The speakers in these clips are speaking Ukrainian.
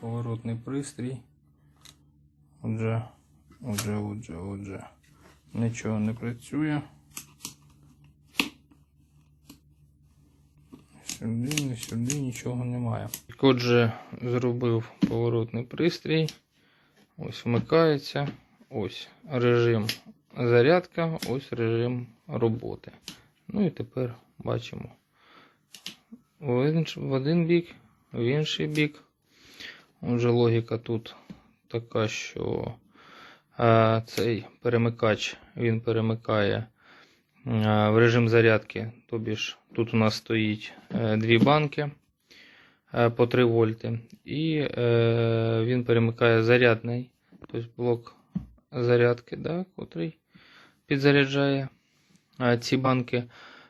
поворотний пристрій. Отже, отже, отже, отже. Нічого не працює. Сюди, не сюди, нічого немає. Отже, зробив поворотний пристрій. Ось вмикається. Ось режим зарядка, ось режим роботи. Ну і тепер бачимо. В один бік, в інший бік. Отже, логіка тут така, що е, цей перемикач він перемикає е, в режим зарядки. Тобі ж тут у нас стоїть е, дві банки по 3 вольти. І він перемикає зарядний, тобто блок зарядки, котрий підзаряджає ці банки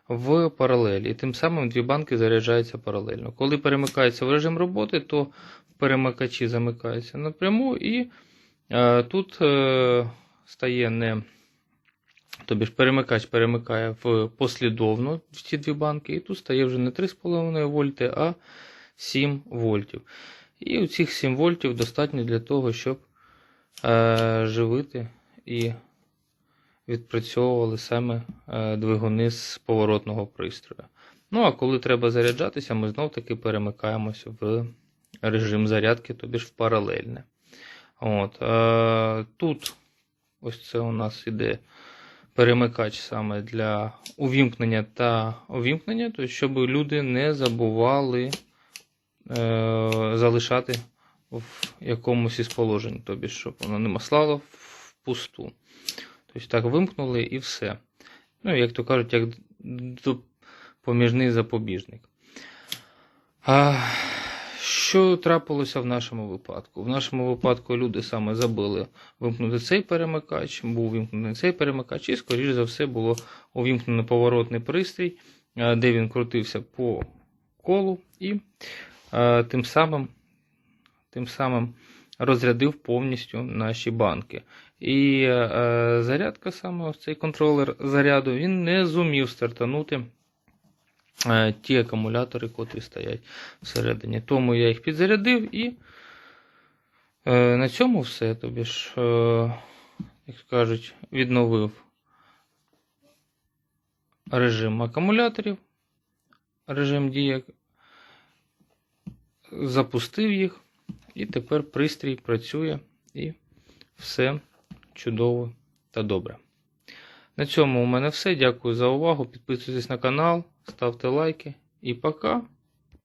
в паралелі. І тим самим дві банки заряджаються паралельно. Коли перемикається в режим роботи, то перемикачі замикається напряму, і е, тут е, стає не. Тобі ж перемикач перемикає в послідовно в ці дві банки, і тут стає вже не 3,5 вольти, а 7 вольтів. І у цих 7 вольтів достатньо для того, щоб е, живити і відпрацьовували саме е, двигуни з поворотного пристрою. Ну, а коли треба заряджатися, ми знов таки перемикаємось в режим зарядки, тобі ж в паралельне. От, е, тут ось це у нас іде перемикач саме для увімкнення та увімкнення, тобто, щоб люди не забували е, залишати в якомусь із положень, тобі, щоб воно не маслало впусту. Тобто так вимкнули і все. Ну, як то кажуть, як допоміжний запобіжник. А, що трапилося в нашому випадку? В нашому випадку люди саме забили вимкнути цей перемикач, був вимкнений цей перемикач, і, скоріш за все, було увімкнено поворотний пристрій, де він крутився по колу, і а, тим самим, тим самим розрядив повністю наші банки. І е, зарядка саме, цей контролер заряду, він не зумів стартанути е, ті акумулятори, котрі стоять всередині. Тому я їх підзарядив і е, на цьому все. Тобі ж, е, як кажуть, відновив режим акумуляторів, режим дії, запустив їх, і тепер пристрій працює і все чудово та добре. На цьому у мене все. Дякую за увагу. Підписуйтесь на канал, ставте лайки і пока.